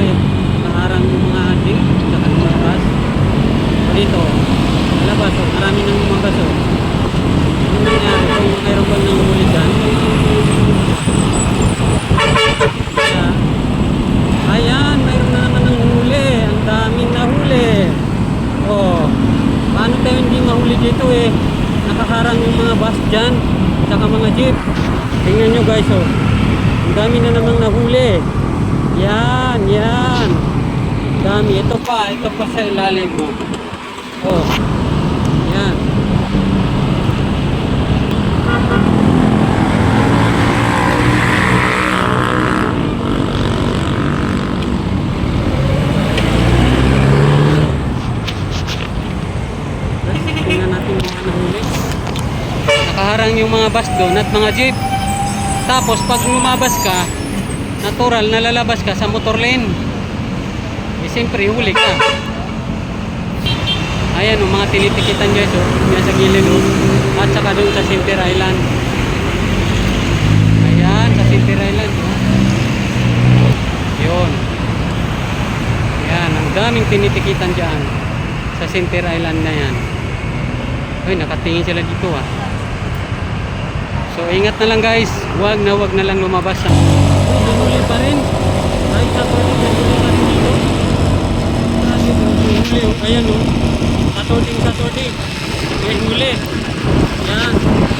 eh. Naharang yung mga drink tsaka yung mga bus. So, dito labas oh, marami ng mga bus oh. Ano nangyari? Kung mayroon bang nanguhuli dyan? Ayan mayroon na naman ng huli ang daming nahuli. Oh paano tayo hindi mahuli dito eh? Nakaharang yung mga bus dyan tsaka mga jeep. Tingnan nyo guys oh. Ang dami na namang nahuli. eh yan, yan. Dami. Ito pa, ito pa sa ilalim mo. Oh. Yan. Mga nahuli. Nakaharang yung mga bus doon at mga jeep. Tapos pag lumabas ka, natural na lalabas ka sa motor lane. Eh siyempre huli ka. Ayan yung mga tinitikitan guys oh. Yan sa gilid oh. At saka doon sa Center Island. Ayan sa Center Island oh. Yun. Yan, ang daming tinitikitan dyan sa Center Island na yan. Uy, nakatingin sila dito ah. So ingat na lang guys, wag na wag na lang lumabas sa कसौटी ये झूले यहाँ